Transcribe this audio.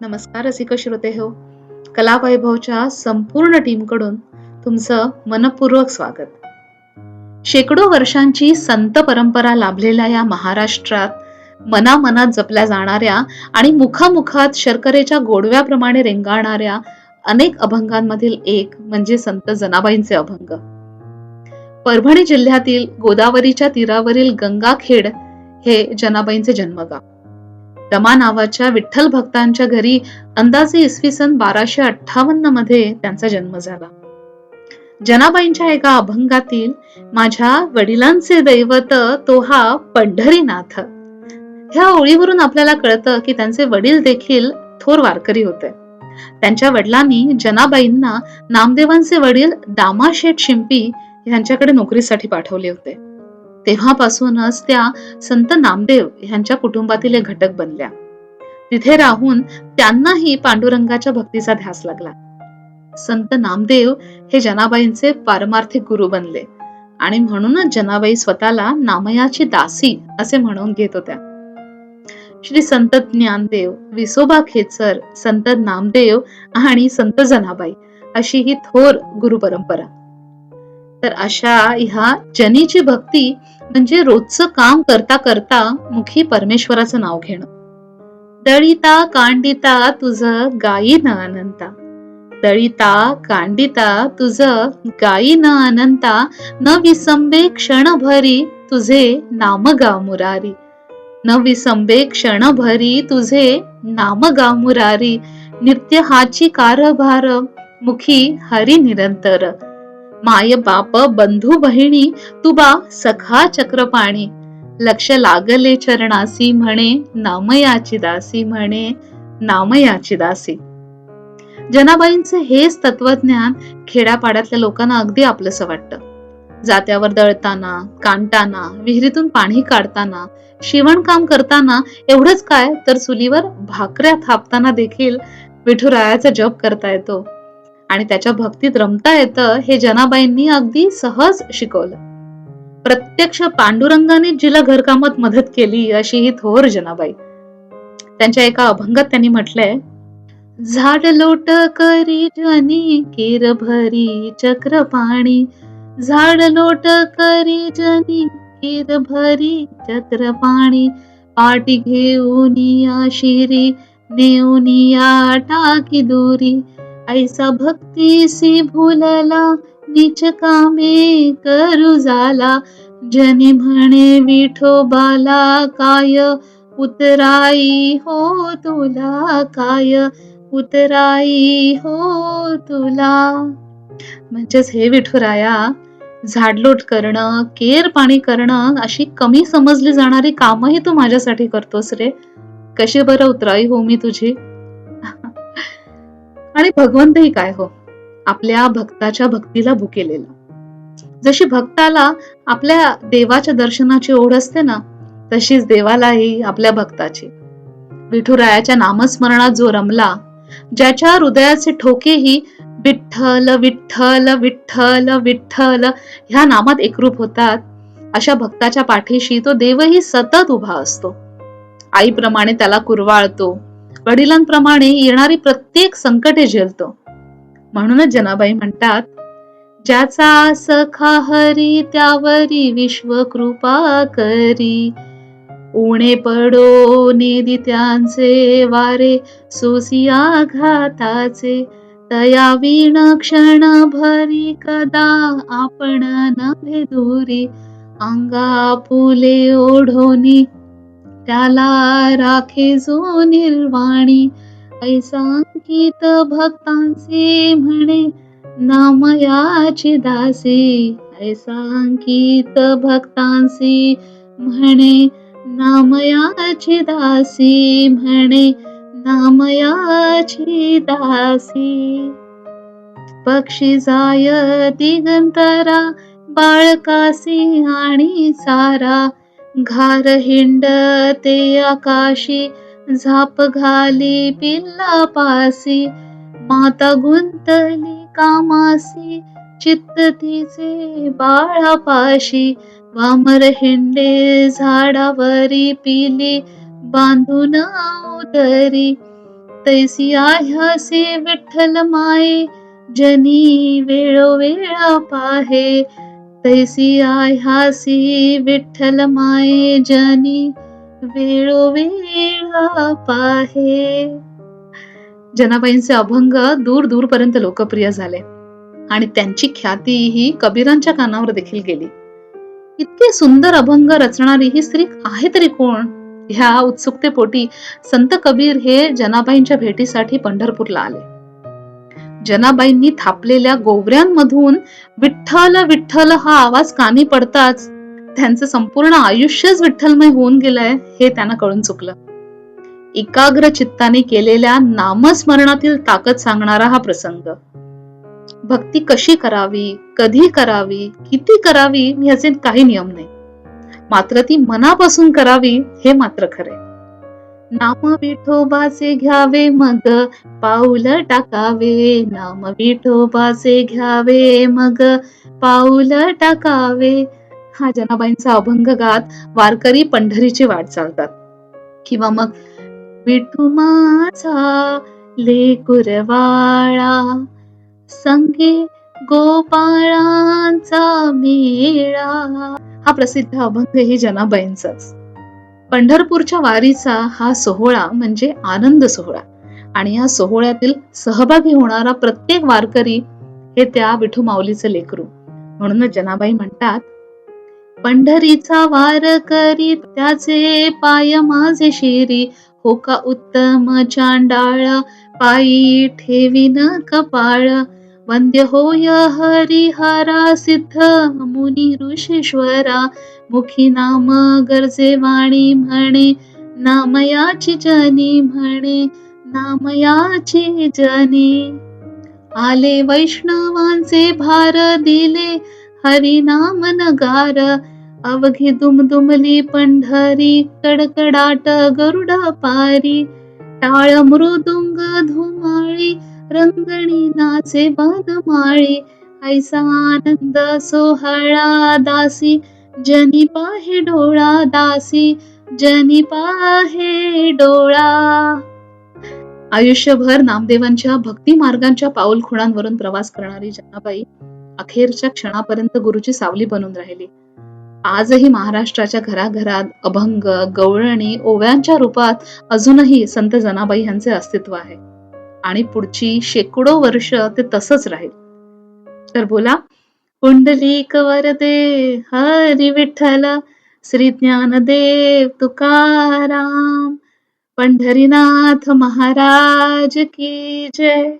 नमस्कार रसिक श्रोते हो? कला वैभवच्या संपूर्ण टीमकडून तुमचं मनपूर्वक स्वागत. शेकडो वर्षांची संत परंपरा लाभलेल्या या महाराष्ट्रात मनामनात जपल्या जाणाऱ्या आणि मुखामुखात शर्करेच्या गोडव्याप्रमाणे रेंगाळणाऱ्या अनेक अभंगांमधील एक म्हणजे संत जनाबाईंचे अभंग. परभणी जिल्ह्यातील गोदावरीच्या तीरावरील गंगाखेड हे जनाबाईंचे जन्मगाव. दमा नावाच्या विठ्ठल भक्तांच्या घरी अंदाजे इसवी सन बाराशे अठ्ठावन्नमध्ये त्यांचा जन्म झाला. जनाबाईंच्या एका अभंगातील माझ्या वडिलांचे दैवत तो हा पंढरीनाथ. ह्या ओळीवरून आपल्याला कळतं की त्यांचे वडील देखील थोर वारकरी होते. त्यांच्या वडिलांनी जनाबाईंना नामदेवांचे वडील दामाशेठ शिंपी यांच्याकडे नोकरीसाठी पाठवले होते. तेव्हापासूनच त्या संत नामदेव यांच्या कुटुंबातील एक घटक बनल्या. तिथे राहून त्यांनाही पांडुरंगाच्या भक्तीचा ध्यास लागला. संत नामदेव हे जनाबाईंचे पारमार्थिक गुरु बनले आणि म्हणूनच जनाबाई स्वतःला नामयाची दासी असे म्हणून घेत होत्या. श्री संत ज्ञानदेव विसोबा खेचर संत नामदेव आणि संत जनाबाई अशी ही थोर गुरु परंपरा. तर अशा ह्या जनीची भक्ती म्हणजे रोजचं काम करता करता मुखी परमेश्वराचं नाव घेणं. दळिता कांडिता तुझ गायी न अनंता. दळिता कांडिता तुझ गायी न अनंता. न विसंबे क्षणभरी तुझे नाम गा मुरारी. न विसंबे क्षणभरी तुझे नाम गा मुरारी. नित्य हाची कारभार मुखी हरी निरंतर. माय बाप बंधू बहिणी तुबा सखा चक्रपाणी. लक्ष लागले चरणासी म्हणे नामयाची दासी म्हणे नामयाची दासी. जनाबाईंचे हेच तत्वज्ञान खेड्यापाड्यातल्या लोकांना अगदी आपलंसं वाटतं. जात्यावर दळताना कांडताना विहिरीतून पाणी काढताना शिवणकाम करताना एवढंच काय तर चुलीवर भाकऱ्या थापताना देखील विठुरायाचा जप करता येतो. आणि त्याच्या भक्तीत रमता येतं हे जनाबाईंनी अगदी सहज शिकवलं. प्रत्यक्ष पांडुरंगाने जिला घरकामात मदत केली अशी ही थोर जनाबाई. त्यांच्या एका अभंगात त्यांनी म्हटलंय झाड लोट करी जनी केर भरी चक्र पाणी. झाड लोट करी जनी केर भरी चक्र पाणी. पाटी घेऊन या शिरी नेऊन या टाकी दुरी. ऐसा भक्तीसी भुलला नीच कामे करू झाला जनी म्हणे विठोबाला काय? उतराई हो तुला काय? उतराई हो तुला. म्हणजेच हे विठुराया झाडलोट करणं केर पाणी करणं अशी कमी समजली जाणारी कामही तू माझ्यासाठी करतोस रे. कशी बरं उतराई हो मी तुझी? आणि भगवंतही काय हो? आपल्या भक्ताच्या भक्तीला भुकेलेला जशी भक्ताला आपल्या देवाच्या दर्शनाची ओढ असते ना तशीच देवालाही आपल्या भक्ताची. विठुरायाच्या नामस्मरणात जो रमला ज्याच्या हृदयाचे ठोकेही विठ्ठल विठ्ठल विठ्ठल विठ्ठल ह्या नामात एकरूप होतात अशा भक्ताच्या पाठीशी तो देवही सतत उभा असतो. आईप्रमाणे त्याला कुरवाळतो वडिलांप्रमाणे येणारी प्रत्येक संकटे झेलतो. म्हणूनच जनाबाई म्हणतात ज्याचा सखा हरी त्यावरी विश्व कृपा करी. उणे पडो नेदित्यांचे वारे सोसिया घाताचे. तया विण क्षण भरी कदा आपण न भेदुरी. अंगा फुले ओढोनी त्याला राखे जो निर्वाणी. ऐसांकित भक्तांचे म्हणे नामयाची दासे. ऐसांकित भक्तांसी म्हणे नामयाची दासी म्हणे नामयाची दासी. पक्षी जाय दिगंतरा बाळकासी आणि सारा घार हिंड ते आकाशी झाप घाली पिल्ला पासी माता गुंतली कामासी चित्त तिचे बाळापाशी वामर हिंडे झाडावरी पिली बांधून उदरी तैसी आह्यासे विठ्ठल माये जनी वेळोवेळा पाहे तैसी ह्यासी विठ्ठल माये जनी वेळोवेळा पाहे. जनाबाईंचे अभंग दूर दूरपर्यंत लोकप्रिय झाले आणि त्यांची ख्याती ही कबीरांच्या कानावर देखील गेली. इतके सुंदर अभंग रचणारी ही स्त्री आहे तरी कोण? ह्या उत्सुकतेपोटी संत कबीर हे जनाबाईंच्या भेटीसाठी पंढरपूरला आले. जनाबाईंनी थापलेल्या गोवऱ्यांमधून विठ्ठल विठ्ठल हा आवाज कानी पडताच त्यांचं संपूर्ण आयुष्यच विठ्ठलमय होऊन गेलंय हे त्यांना कळून चुकलं. एकाग्र चित्ताने केलेल्या नामस्मरणातील ताकद सांगणारा हा प्रसंग. भक्ती कशी करावी कधी करावी किती करावी याचे काही नियम नाही. मात्र ती मनापासून करावी हे मात्र खरे नाम विठोबाचे घ्यावे मग. पाऊल टाकावे नाम विठोबाचे घ्यावे मग. पाऊल टाकावे. हा जनाबाईंचा अभंग गात वारकरी पंढरीची वाट चालतात. किंवा मग विठू माझा लेकुरवाळा संगे गोपाळांचा मेळा. हा प्रसिद्ध अभंग ही जनाबाईंचाच. पंढरपूरच्या वारीचा हा सोहळा म्हणजे आनंद सोहळा. आणि या सोहळ्यातील सहभागी होणारा प्रत्येक वारकरी हे त्या विठू माऊलीचं लेकरू. म्हणून जनाबाई म्हणतात पंढरीचा वार करी त्याचे पाय माझे शिरी. हो का उत्तम चांडाळ पायी ठेवीन कपाळ. वंद्य होय हरिहरा सिद्ध मुनी ऋषेश्वरा. मुखी नाम गरजे वाणी म्हणे नामयाची जनी म्हणे नामयाची जनी. आले वैष्णवांचे भार दिले हरी नाम नगार अवघी दुमदुमली पंढरी कडकडाट गरुड पारी. टाळ मृदुंग धुमाळी रंगणी नाचे बदमाळी ऐसा आनंद सोहळा दासी जनी पाहे डोळा दासी जनी पाहे डोळा. आयुष्यभर नामदेवांच्या भक्ती मार्गांच्या पाऊल खुणांवरून प्रवास करणारी जनाबाई अखेरच्या क्षणापर्यंत गुरुची सावली बनून राहिली. आजही महाराष्ट्राच्या घराघरात अभंग गवळणी ओव्यांच्या रूपात अजूनही संत जनाबाई यांचे अस्तित्व आहे. आणि पुढची शेकडो वर्ष ते तसंच राहील. तर बोला पुंडलिक वरदे हरी विठ्ठल श्री ज्ञानदेव तुकाराम पंढरीनाथ महाराज की जय.